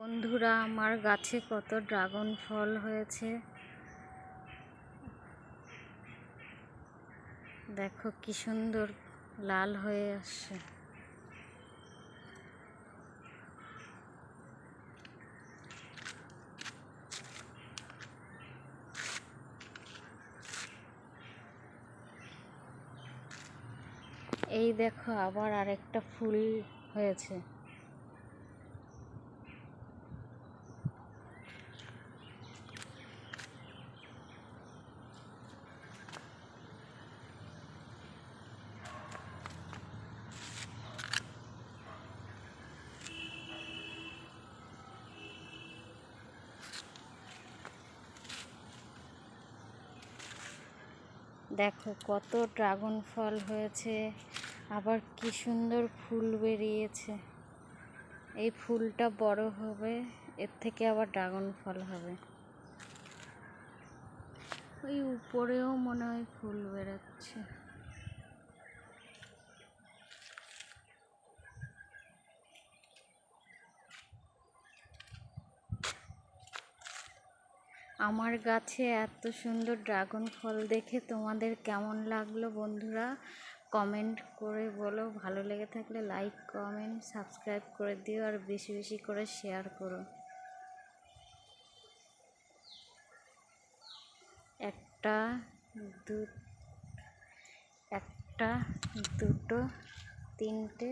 বন্ধুরা, আমার গাছে কত ড্রাগন ফল হয়েছে। দেখো কি সুন্দর লাল হয়ে আসছে। এই দেখো আবার আরেকটা ফুল হয়েছে। দেখো, কত ড্রাগন ফল হয়েছে, আবার কি সুন্দর ফুল বেরিয়েছে। এই ফুলটা বড় হবে, এর থেকে আবার ড্রাগন ফল হবে। ওই উপরেও মনে হয় ফুল বেরোচ্ছে। আমার গাছে এত সুন্দর ড্রাগন ফল দেখে তোমাদের কেমন লাগল বন্ধুরা? কমেন্ট করে বলো। ভালো লেগে থাকলে লাইক, কমেন্ট, সাবস্ক্রাইব করে দিও আর বেশি বেশি করে শেয়ার করো। একটা, দু, একটা, দুটো, তিনটে,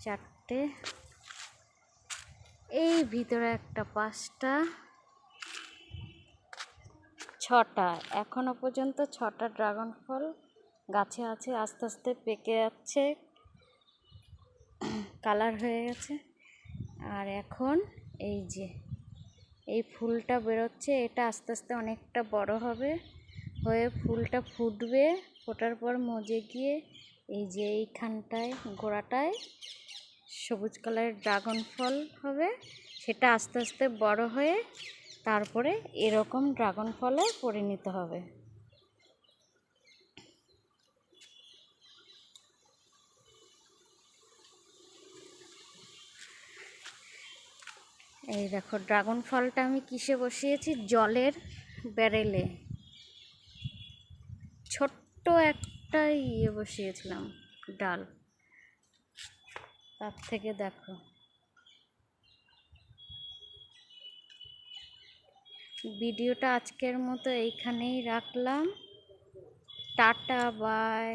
চারটে, এই ভিতরে একটা পাঁচটা। ছটা। এখনও পর্যন্ত ছটা ড্রাগন ফল গাছে আছে, আস্তে আস্তে পেকে যাচ্ছে, কালার হয়ে গেছে। আর এখন এই যে, এই ফুলটা বেরোচ্ছে, এটা আস্তে আস্তে অনেকটা বড় হবে, হয়ে ফুলটা ফুটবে, ফোটার পর মজে গিয়ে এই যে এইখানটায়, গোড়াটায় সবুজ কালারের ড্রাগন ফল হবে, সেটা আস্তে আস্তে বড় হয়ে তারপরে এরকম ড্রাগন ফলে পরিণত হবে। এই দেখো, ড্রাগন ফলটা আমি কিসে বসিয়েছি? জলের ব্যারেলে। ছোট্ট একটা ইয়ে বসিয়েছিলাম, ডাল। তার থেকে দেখো। ভিডিওটা আজকের মতো এইখানেই রাখলাম। Tata bye.